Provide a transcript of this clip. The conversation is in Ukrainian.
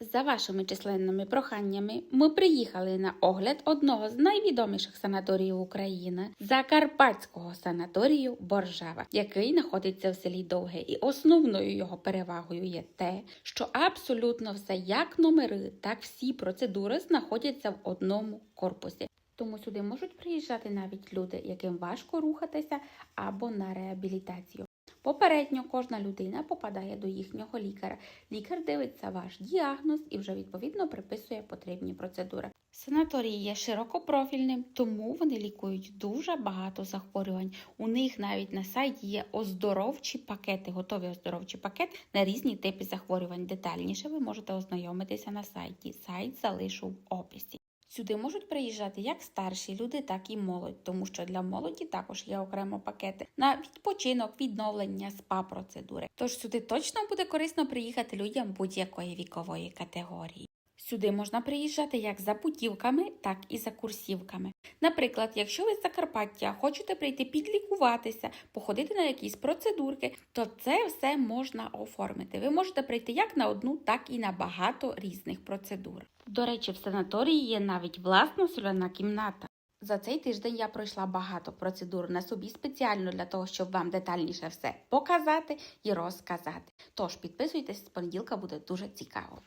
За вашими численними проханнями, ми приїхали на огляд одного з найвідоміших санаторіїв України Закарпатського санаторію Боржава, який знаходиться в селі Довге. І основною його перевагою є те, що абсолютно все, як номери, так всі процедури знаходяться в одному корпусі. Тому сюди можуть приїжджати навіть люди, яким важко рухатися або на реабілітацію. Попередньо кожна людина попадає до їхнього лікаря. Лікар дивиться ваш діагноз і вже відповідно приписує потрібні процедури. Санаторій є широкопрофільним, тому вони лікують дуже багато захворювань. У них навіть на сайті є оздоровчі пакети, готові оздоровчі пакети на різні типи захворювань. Детальніше ви можете ознайомитися на сайті. Сайт залишу в описі. Сюди можуть приїжджати як старші люди, так і молодь, тому що для молоді також є окремо пакети на відпочинок, відновлення, спа процедури. Тож сюди точно буде корисно приїхати людям будь-якої вікової категорії. Сюди можна приїжджати як за путівками, так і за курсівками. Наприклад, якщо ви з Закарпаття хочете прийти підлікуватися, походити на якісь процедурки, то це все можна оформити. Ви можете прийти як на одну, так і на багато різних процедур. До речі, в санаторії є навіть власна соляна кімната. За цей тиждень я пройшла багато процедур на собі спеціально для того, щоб вам детальніше все показати і розказати. Тож підписуйтесь, з понеділка буде дуже цікаво.